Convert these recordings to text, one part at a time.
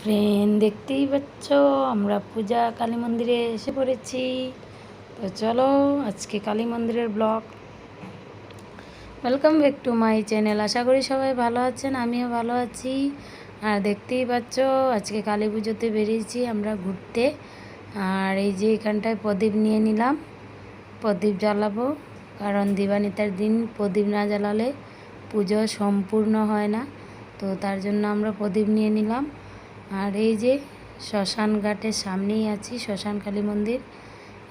Friend দেখতেই পাচ্ছ, আমরা পূজা কালী মন্দিরে এসে পড়েছি। তো চলো, আজকে কালী মন্দিরের blog welcome back to my channel আশা করি সবাই ভালো আছেন, আমিও ভালো আছি। আর দেখতেই পাচ্ছ, আজকে কালী পুজোতে বেরিয়েছি আমরা ঘুরতে। আর এই যে এখানটায় প্রদীপ নিয়ে নিলাম, প্রদীপ জ্বালাবো। কারণ দিবানিতার দিন প্রদীপ না জ্বালালে পুজো সম্পূর্ণ হয় না। তো তার জন্য আমরা প্রদীপ নিয়ে নিলাম। আর এই যে শ্মশান ঘাটের সামনেই আছি, শ্মশান কালী মন্দির।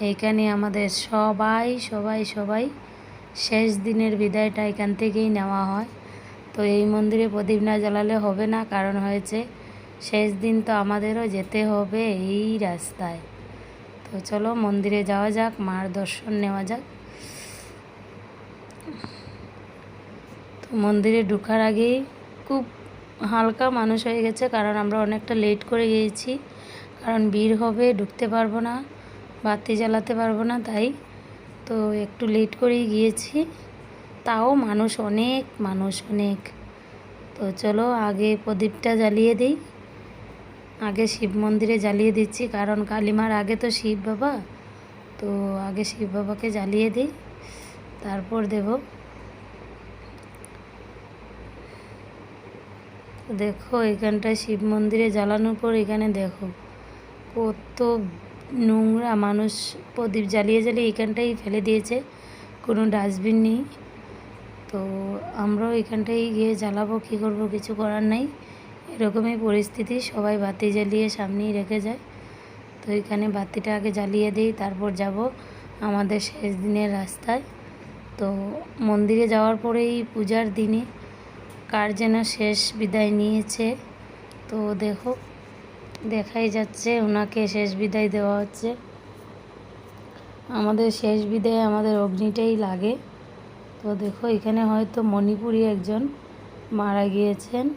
এইখানে আমাদের সবাই সবাই সবাই শেষ দিনের বিদায়টা এখান থেকেই নেওয়া হয়। তো এই মন্দিরে প্রদীপ না জ্বালালে হবে না, কারণ হয়েছে শেষ দিন তো আমাদেরও যেতে হবে এই রাস্তায়। তো চলো মন্দিরে যাওয়া যাক, মার দর্শন নেওয়া যাক। তো মন্দিরে ঢুকার আগেই খুব হালকা মানুষ হয়ে গেছে, কারণ আমরা অনেকটা লেট করে গিয়েছি। কারণ ভিড় হবে, ঢুকতে পারব না, বাতি জ্বালাতে পারব না, তাই তো একটু লেট করেই গিয়েছি। তাও মানুষ অনেক মানুষ অনেক। তো চলো আগে প্রদীপটা জ্বালিয়ে দিই। আগে শিব মন্দিরে জ্বালিয়ে দিচ্ছি, কারণ কালিমার আগে তো শিব বাবা। তো আগে শিব বাবাকে জ্বালিয়ে দিই, তারপর দেবো। দেখো, এখানটায় শিব মন্দিরে জ্বালানোর পর এখানে দেখো, কত নোংরা মানুষ প্রদীপ জ্বালিয়ে জ্বালিয়ে এখানটাই ফেলে দিয়েছে, কোনো ডাস্টবিন নেই। তো আমরাও এখানটায় গিয়ে জ্বালাবো, কী করব, কিছু করার নাই। এরকমই পরিস্থিতি, সবাই বাতি জ্বালিয়ে সামনেই রেখে যায়। তো এখানে বাতিটা আগে জ্বালিয়ে দিই, তারপর যাব আমাদের শেষ দিনের রাস্তায়। তো মন্দিরে যাওয়ার পরেই পূজার দিনে কার যেন শেষ বিদায় নিয়েছে। তো দেখো, দেখাই যাচ্ছে ওনাকে শেষ বিদায় দেওয়া হচ্ছে। আমাদের শেষ বিদায় আমাদের অগ্নিটাই লাগে। তো দেখো, এখানে হয়তো মণিপুরি একজন মারা গিয়েছেন।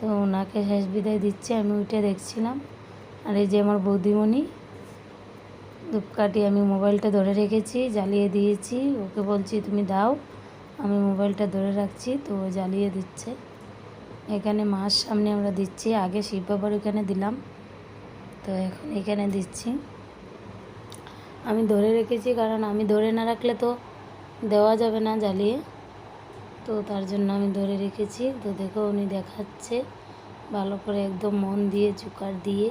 তো ওনাকে শেষ বিদায় দিচ্ছে, আমি ওইটা দেখছিলাম। আর এই যে আমার বৌদিমণি, ধূপকাঠি আমি মোবাইলটা ধরে রেখেছি, জ্বালিয়ে দিয়েছি। ওকে বলছি, তুমি দাও। আমি মোবাইলটা ধরে রাখছি, তো জ্বালিয়ে দিচ্ছে। এখানে মার সামনে আমরা দিচ্ছি, আগে শিব বাবার এখানে দিলাম। তো এখন এখানে দিচ্ছি। আমি ধরে রেখেছি, কারণ আমি ধরে না রাখলে তো দেওয়া যাবে না জ্বালিয়ে। তো তার জন্য আমি ধরে রেখেছি। তো দেখো উনি দেখাচ্ছে, ভালো করে একদম মন দিয়ে চুকার দিয়ে।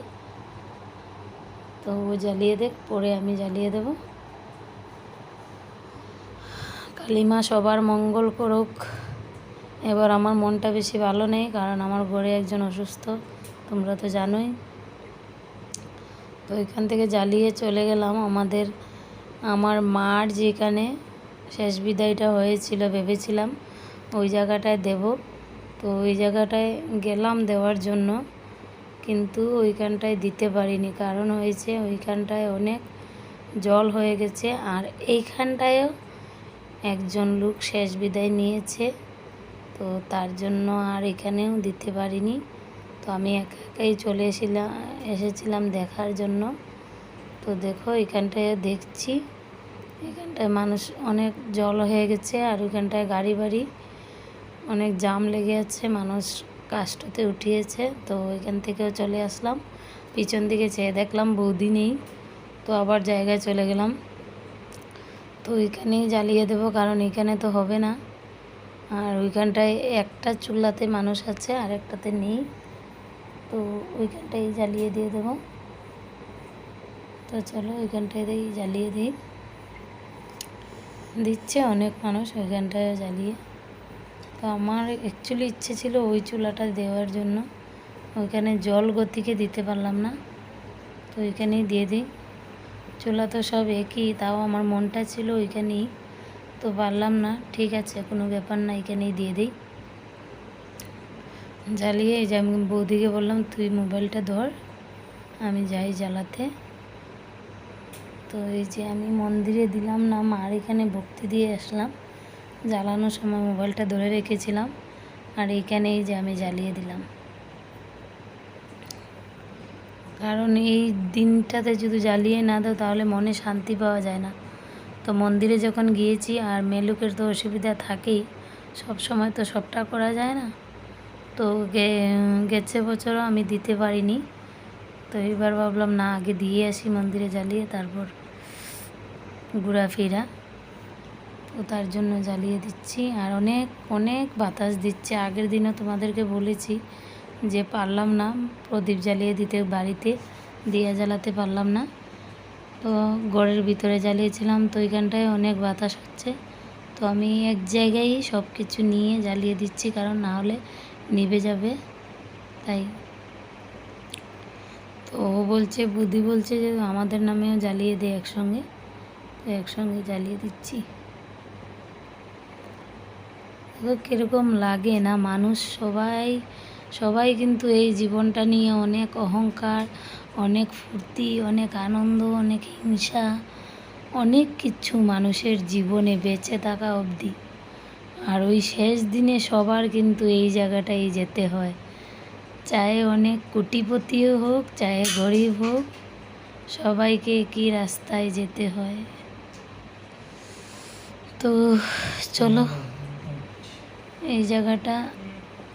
তো ও জ্বালিয়ে দেখ, পরে আমি জ্বালিয়ে দেবো। কালিমা সবার মঙ্গল করুক। এবার আমার মনটা বেশি ভালো নেই, কারণ আমার ঘরে একজন অসুস্থ, তোমরা তো জানোই। তো এখান থেকে জ্বালিয়ে চলে গেলাম আমাদের, আমার মার যেখানে শেষ বিদায়টা হয়েছিল ভেবেছিলাম, ওই জায়গাটায় দেব। তো ওই জায়গাটায় গেলাম দেওয়ার জন্য, কিন্তু ওইখানটায় দিতে পারিনি, কারণ হয়েছে ওইখানটায় অনেক জল হয়ে গেছে, আর এইখানটায়ও একজন লোক শেষ বিদায় নিয়েছে, তো তার জন্য আর এখানেও দিতে পারিনি। তো আমি একা একাই চলে এসেছিলাম এসেছিলাম দেখার জন্য। তো দেখো, এখানটায় দেখছি, এখানটায় মানুষ অনেক জল হয়ে গেছে আর ওইখানটায় গাড়ি বাড়ি অনেক জাম লেগে আছে, মানুষ কাস্টতে উঠিয়েছে। তো এখান থেকেও চলে আসলাম। পিছন দিকে চেয়ে দেখলাম বৌদি নেই, তো আবার জায়গায় চলে গেলাম। তো ওইখানেই জ্বালিয়ে দেব, কারণ এখানে তো হবে না। আর ওইখানটায় একটা চুলাতে মানুষ আছে, আর একটাতে নেই। তো ওইখানটাই জ্বালিয়ে দিয়ে দেবো। তো চলো ওইখানটায় জ্বালিয়ে দিই। দিচ্ছে অনেক মানুষ ওইখানটায় জ্বালিয়ে। তো আমার অ্যাকচুয়ালি ইচ্ছে ছিল ওই চুলাটা দেওয়ার জন্য। ওইখানে জল গতিকে দিতে পারলাম না। তো ওইখানেই দিয়ে দিই। চুলা তো সব একই, তাও আমার মনটা ছিল ওইখানেই। তো পারলাম না, ঠিক আছে, কোনো ব্যাপার না, এখানেই দিয়ে দিই। জ্বালিয়ে এই যে আমি বৌদিকে বললাম, তুই মোবাইলটা ধর, আমি যাই জ্বালাতে। তো এই যে আমি মন্দিরে দিলাম না, মার এখানে ভক্তি দিয়ে আসলাম। জ্বালানোর সময় মোবাইলটা ধরে রেখেছিলাম, আর এইখানেই যে আমি জ্বালিয়ে দিলাম। কারণ এই দিনটাতে যদি জ্বালিয়ে না দাও, তাহলে মনে শান্তি পাওয়া যায় না। তো মন্দিরে যখন গিয়েছি আর মেলুকের তো অসুবিধা থাকেই সব সময় তো সবটা করা যায় না। তো গেছে বছরও আমি দিতে পারিনি। তো এবার ভাবলাম, না, আগে দিয়ে আসি মন্দিরে জ্বালিয়ে, তারপর ঘোরাফেরা। তো তার জন্য জ্বালিয়ে দিচ্ছি। আর অনেক অনেক বাতাস দিচ্ছে। আগের দিনও তোমাদেরকে বলেছি যে পারলাম না, প্রদীপ জ্বালিয়ে দিতে বাড়িতে, দিয়া জ্বালাতে পারলাম না। তো ঘরের ভিতরে জ্বালিয়েছিলাম, তো ওইখানটায় অনেক বাতাস হচ্ছে। তো আমি এক জায়গায় সব কিছু নিয়ে জ্বালিয়ে দিচ্ছি, কারণ না হলে নিভে যাবে। তাই। তো ও বলছে, বুদ্ধি বলছে যে আমাদের নামেও জ্বালিয়ে দে একসঙ্গে। তো একসঙ্গে জ্বালিয়ে দিচ্ছি। কীরকম লাগে না মানুষ সবাই। সবাই কিন্তু এই জীবনটা নিয়ে অনেক অহংকার অনেক ফুর্তি অনেক আনন্দ অনেক হিংসা অনেক কিছু মানুষের জীবনে বেঁচে থাকা অবধি। আর ওই শেষ দিনে সবার কিন্তু এই জায়গাটায় যেতে হয়। চাहे অনেক কোটিপতিও হোক চাहे গরিব হোক সবাইকে একই রাস্তায় যেতে হয়। তো চলো এই জায়গাটা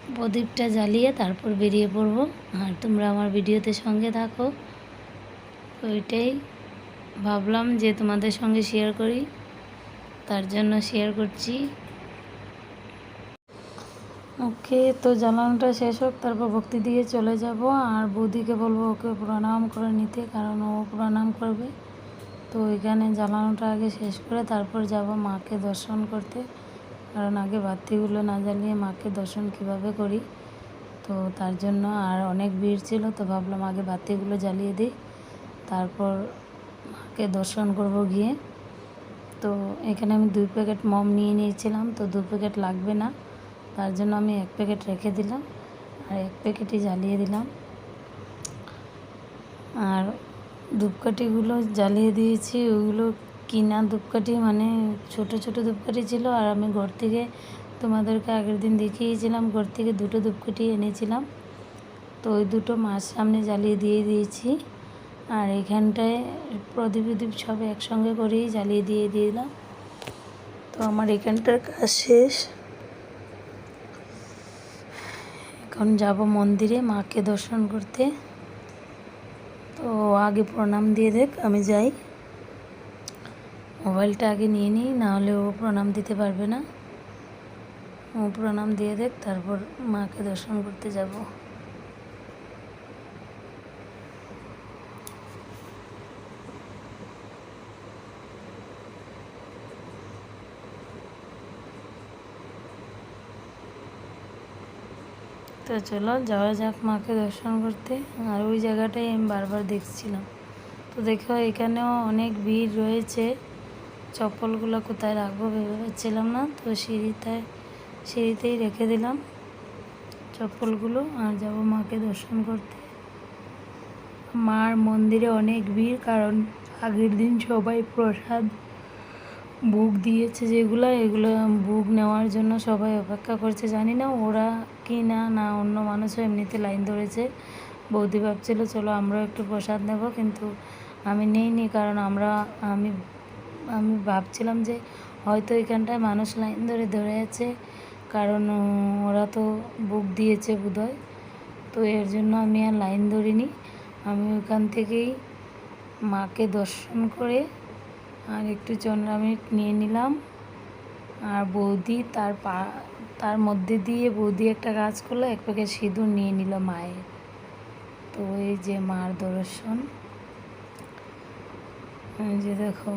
প্রদীপটা জ্বালিয়ে তারপর বেরিয়ে পড়ব। আর তোমরা আমার ভিডিওতে সঙ্গে থাকো। ওইটাই ভাবলাম যে তোমাদের সঙ্গে শেয়ার করি। তার জন্য শেয়ার করছি। ওকে তো জ্বালানোটা শেষ হোক, তারপর ভক্তি দিয়ে চলে যাব। আর বৌদিকে বলব, ওকে প্রণাম করে নিতে, কারণ ও প্রণাম করবে। তো ওইখানে জ্বালানোটা আগে শেষ করে তারপর যাব মাকে দর্শন করতে। কারণ আগে বাতিগুলো না জ্বালিয়ে মাকে দর্শন কীভাবে করি? তো তার জন্য আর অনেক ভিড় ছিল, তো ভাবলাম আগে বাতিগুলো জ্বালিয়ে দিই। তারপর মাকে দর্শন করব গিয়ে। তো এখানে আমি দুই প্যাকেট মম নিয়ে নিয়েছিলাম, তো দু প্যাকেট লাগবে না। তার জন্য আমি এক প্যাকেট রেখে দিলাম আর এক প্যাকেটই জ্বালিয়ে দিলাম। আর ধূপকাঠিগুলো জ্বালিয়ে দিয়েছি, ওগুলো কিনা ধূপকাঠি মানে ছোট ছোট ধূপকাঠি ছিল আর আমি ঘর থেকে তোমাদেরকে আগের দিন দেখিয়েছিলাম, ঘর থেকে দুটো ধূপকাঠি এনেছিলাম। তো ওই দুটো মার সামনে জ্বালিয়ে দিয়ে দিয়েছি আর এখানটায় প্রদীপ প্রদীপ সব একসঙ্গে করেই জ্বালিয়ে দিয়ে দিলাম। তো আমার এখানটার কাজ শেষ। এখন যাব মন্দিরে মাকে দর্শন করতে। তো আগে প্রণাম দিয়ে দেখ, আমি যাই। মোবাইলটা আগে নিয়ে নিই, নাহলে ও প্রণাম দিতে পারবে না। ও প্রণাম দিয়ে দেখ, তারপর মাকে দর্শন করতে যাব। তো চলো, যাওয়া যাক মাকে দর্শন করতে। আর ওই জায়গাটাই আমি বারবার দেখছিলাম। তো দেখো, এখানেও অনেক ভিড় রয়েছে। চপ্পলগুলো কোথায় রাখব ভেবে পাচ্ছিলাম না, তো সিঁড়িতে, সিঁড়িতেই রেখে দিলাম চপ্পলগুলো। আর যাব মাকে দর্শন করতে। মার মন্দিরে অনেক ভিড়, কারণ আগের দিন সবাই প্রসাদ বুক দিয়েছে যেগুলো, এগুলো বুক নেওয়ার জন্য সবাই অপেক্ষা করছে। জানি না ওরা কি না না অন্য মানুষও এমনিতে লাইন ধরেছে। বৌদি ভাবছিল, চলো আমরাও একটু প্রসাদ নেব। কিন্তু আমি নেইনি, কারণ আমরা, আমি আমি ভাবছিলাম যে হয়তো এখানটায় মানুষ লাইন ধরে ধরে আছে, কারণ ওরা তো বুক দিয়েছে বোধহয়। তো এর জন্য আমি আর লাইন ধরিনি। আমি ওখান থেকেই মাকে দর্শন করে আর একটু চন্দ্রামিট নিয়ে নিলাম। আর বৌদি তার পা, তার মধ্যে দিয়ে বৌদি একটা কাজ করল, এক প্যাকেট সিঁদুর নিয়ে নিল মায়ের। তো এই যে মার দর্শন যে দেখো।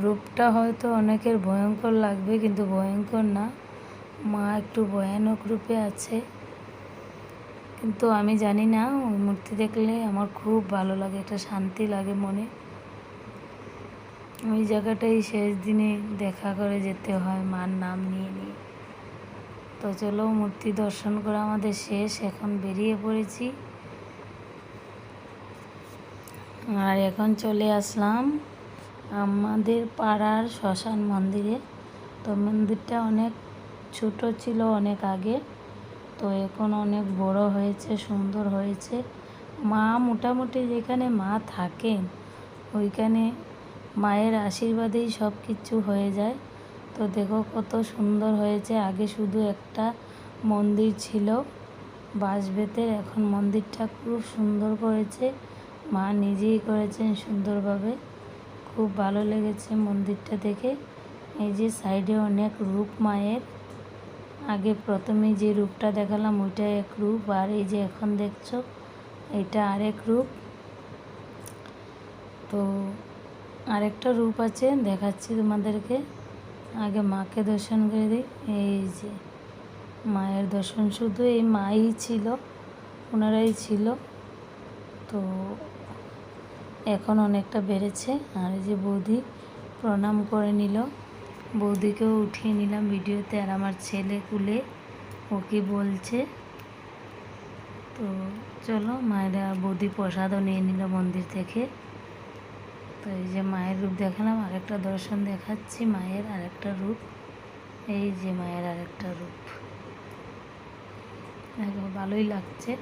রূপটা হয়তো অনেকের ভয়ঙ্কর লাগবে, কিন্তু ভয়ঙ্কর না। মা একটু ভয়ানক রূপে আছে। কিন্তু আমি জানি না, ওই মূর্তি দেখলে আমার খুব ভালো লাগে, একটা শান্তি লাগে মনে। ওই জায়গাটাই শেষ দিনে দেখা করে যেতে হয়, মার নাম নিয়ে নিয়ে। তো চলো, মূর্তি দর্শন করা আমাদের শেষ, এখন বেরিয়ে পড়েছি। আর এখন চলে আসলাম আমাদের পাড়ার শ্মশান মন্দিরে তো মন্দিরটা অনেক ছোট ছিল অনেক আগে। তো এখন অনেক বড় হয়েছে, সুন্দর হয়েছে। মা মোটামুটি যেখানে মা থাকেন, ওইখানে মায়ের আশীর্বাদেই সব কিছু হয়ে যায়। তো দেখো কত সুন্দর হয়েছে। আগে শুধু একটা মন্দির ছিল, বাঁশবেতের। এখন মন্দিরটা খুব সুন্দর করেছে। মা নিজেই করেছেন সুন্দরভাবে। খুব ভালো লেগেছে মন্দিরটা দেখে। এই যে সাইডে অনেক রূপ মায়ের। আগে প্রথমে যে রূপটা দেখালাম ওইটা এক রূপ, আর এই যে এখন দেখছ, এটা আরেক রূপ। তো আরেকটা রূপ আছে, দেখাচ্ছি তোমাদেরকে। আগে মাকে দর্শন করে দিই। এই যে মায়ের দর্শন শুধু এই মাই ছিল, ওনারাই ছিল। তো এখন অনেকটা বেড়েছে। আর এই যে বৌদি প্রণাম করে নিল। বৌদিকেও উঠিয়ে নিলাম ভিডিওতে। আর আমার ছেলে কুলে ও কি বলছে। তো চলো, মায়েরা বৌদি প্রসাদও নিয়ে নিল মন্দির থেকে। তো এই যে মায়ের রূপ দেখালাম, আরেকটা দর্শন দেখাচ্ছি মায়ের আরেকটা রূপ। এই যে মায়ের আরেকটা রূপ। ভালোই লাগছে।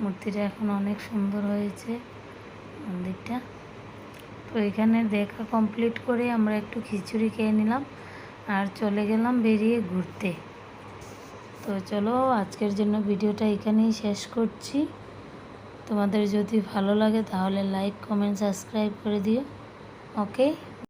মূর্তিটা এখন অনেক সুন্দর হয়েছে। মন্দিরটা। তো এখানে দেখা কমপ্লিট করে আমরা একটু খিচুড়ি খেয়ে নিলাম আর চলে গেলাম বেরিয়ে ঘুরতে। তো চলো আজকের জন্য ভিডিওটা এখানেই শেষ করছি। তোমাদের যদি ভালো লাগে তাহলে লাইক কমেন্ট সাবস্ক্রাইব করে দিও। ওকে